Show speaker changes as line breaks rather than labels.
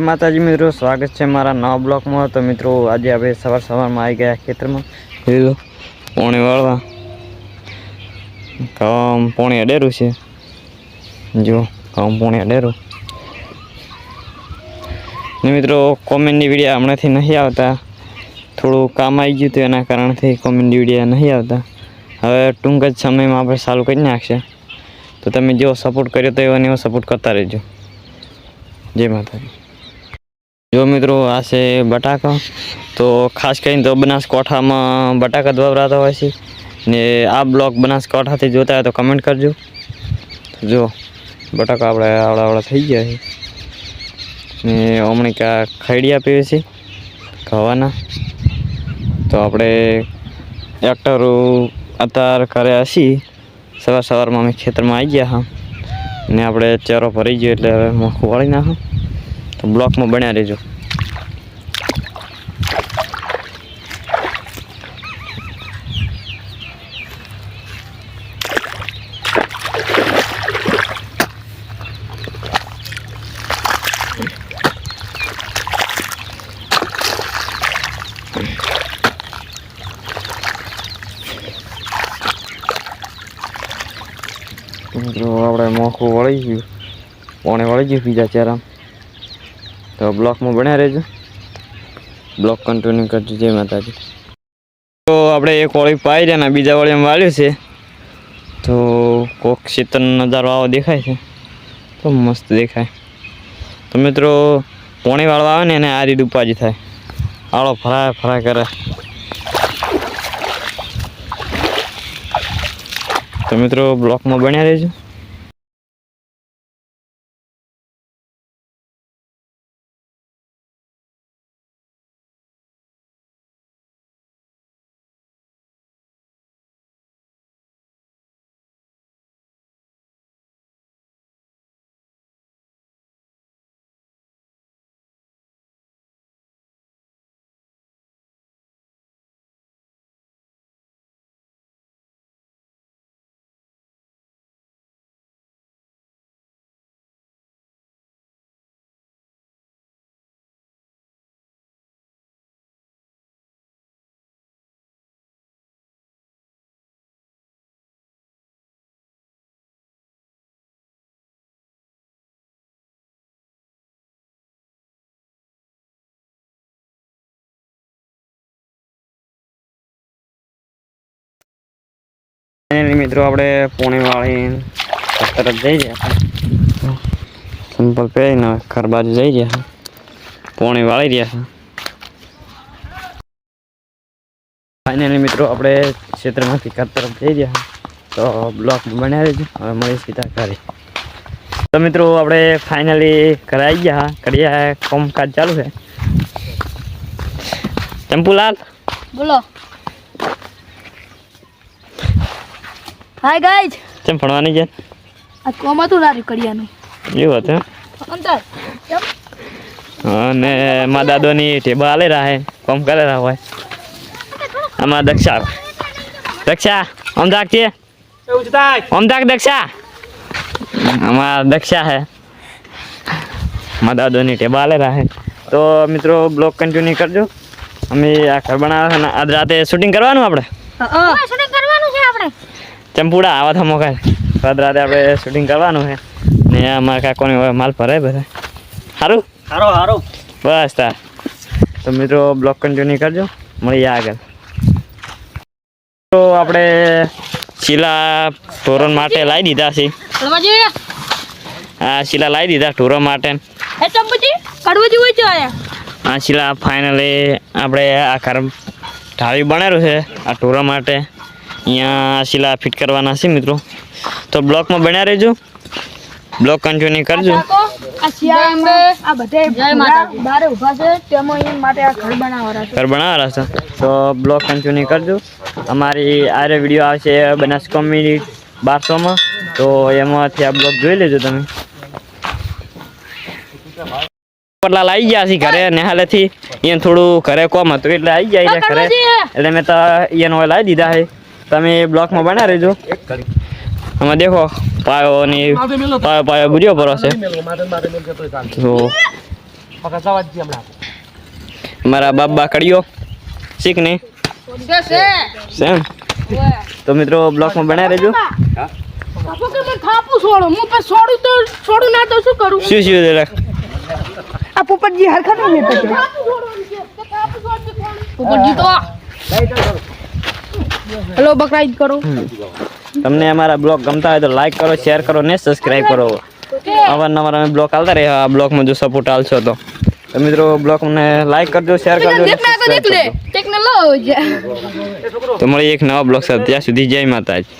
જય માતાજી મિત્રો, સ્વાગત છે મારા નવા બ્લોકમાં. તો મિત્રો, આજે આપણે સવાર સવારમાં આવી ગયા ખેતરમાં. લીધું પોણી વાળવા. કમ પોણી અડેરું છે. જો કમ પોણી અડેરું. ને મિત્રો, કોમેન્ટની વિડીયા હમણાંથી નહીં આવતા. થોડું કામ આવી ગયું હતું એના કારણથી કોમેન્ટની વિડીયા નહીં આવતા. હવે ટૂંક જ સમયમાં આપણે ચાલુ કરી નાખશે. તો તમે જેવો સપોર્ટ કર્યો તો એવો એવો સપોર્ટ કરતા રહેજો. જય માતાજી. જો મિત્રો, આ છે બટાકા. તો ખાસ કરીને તો બનાસકાંઠામાં બટાકા જ હોય છે. ને આ બ્લોક બનાસકાંઠાથી જોતા હોય તો કમેન્ટ કરજો. જો, બટાકા આપણે આવડા આવડા થઈ ગયા છે. ને હમણાં ક્યાં ખૈડિયા પીવે છે, ખાવાના. તો આપણે એક્ટરો અત્યારે કર્યા છીએ સવાર સવારમાં અમે ખેતરમાં આવી ગયા હા. ને આપણે ચેરો ભરી ગયો એટલે હવે મોખું વાળી નાખો. તો બ્લોકમાં બન્યા રહેજો. આપણે મોખું વળી ગયું. પોણે વળી ગયું બીજા ચહેરા તો બ્લોકમાં બન્યા રહેજો. બ્લોક કન્ટિન્યુ કરજો. જય માતાજી. તો આપણે એક ઓળી પાઈ રહ્યા ને બીજા વળી વાળ્યું છે. તો કોક શીતળનો નજારો આવો દેખાય છે. તો મસ્ત દેખાય. તો મિત્રો, પોણી વાળવા આવે ને એને આ રીત ઉપાજી થાય. આળો ફરાય ફરાય કરે. તો મિત્રો, બ્લોકમાં બન્યા રહેજો. મિત્રો, આપણે પોણી વાળી તરત જઈ રહ્યા સિમ્પલ પહેરીને ઘર બાજુ જઈ રહ્યા પોણી વાળી રહ્યા ફાઇનલી મિત્રો, આપણે ક્ષેત્રમાંથી ઘર તરફ જઈ રહ્યા તો બ્લોક બનાવી રહેજો હવે મળી સીધા ઘરે. તો મિત્રો, આપણે ફાઇનલી ઘરે આવી ગયા કરીએ કામકાજ ચાલુ છે. ચંપુલાલ
બોલો. હાય ગાઈઝ
કેમ ભણવાની છે?
આ કોમ હતું લારી કડિયાનું?
એવું હતું
અંતર કેમ?
અને મા દાદોની ટેબા આલે રહે કોમ કરે રહે હોય. આમાં દક્ષા દક્ષા આમ છે? આમ જાગ દક્ષા? આમાં દક્ષા હે. મા દાદોની ટેબા આલે રહે તો મિત્રો બ્લોગ કન્ટિન્યુ કરજો. અમે આ ઘર બનાવે છે આજ રાતે શૂટિંગ કરવાનું આપણે?
શૂટિંગ કરવાનું છે આપણે.
ચંપુડા આવા થમો કાંઈ રાત્રે રાતે આપણે શૂટિંગ કરવાનું છે. ને અમારા કાકોને હવે માલ ભરાય બધા. સારું
સારો સારો
બસ તાર. તો મિત્રો બ્લોક કન્ટિન્યુ કરજો. મળીએ આગળ. તો આપણે શીલા ધોરણ માટે લાવી દીધા છે.
હા
આ શીલા લાવી દીધા ઢોરણ માટે.
એ ચંપુજી કડવાજી હોય છે આયા
આ શીલા ફાઇનલી આપણે આ ઘર ઢાળી બનેલું છે આ ઢોરણ માટે. અહીંયા શિલા ફિટ કરવાના છે મિત્રો. તો બ્લોકમાં બન્યા રહેજો. બ્લોક કન્ટિન્યુ કરજો.
આ શિયાળામાં આ બધે જય માતાજી. બારે ઊભા છે તેમાં એના માટે આ ઘર બનાવવાના છે.
ઘર બનાવેલા છે. તો બ્લોક કન્ટિન્યુ કરજો. અમારી આરે વીડિયો આવશે બનાસ કોમ્યુનિટી બારસોમાં. તો એમાંથી આ બ્લોક જોઈ લેજો તમે. પટલા લાવી ગયા છે ઘરે નેહાલેથી એને થોડું ઘરે કોમ હતું એટલે આવી જાય એટલે ઘરે. એટલે મેં તો એને લાવી દીધા છે. તમે બ્લોકમાં બના રહેજો. આમાં દેખો પાયો ની પાયો પાયો બુર્યો પરો છે. તો મારા બાબા કડિયો. શીખ
છે
સેમ તો મિત્રો બ્લોકમાં બનાવી રહેજો.
બાપુ કે મને થાપું છોડો હું પછી તો છોડું ના તો શું કરું
શું શું જરા
આ પોપટજી હરખા નહીં પોપટજી તો હેલો બકરાઈજ કરો.
તમને અમારા બ્લોગ ગમતા હોય તો લાઈક કરો શેર કરો ને સબસ્ક્રાઇબ કરો. અવારનવાર અમે બ્લોગ આવતા રહે આ બ્લોગમાં જો સપોર્ટ આલશો તો. તો મિત્રો બ્લોગને લાઈક કરજો શેર કરજો
તો
subscribe
દેખ લે
કરજો.
ટેક ને લો
તો મળી એક નવા બ્લોગ સાથે. ત્યાં સુધી જય માતાજી.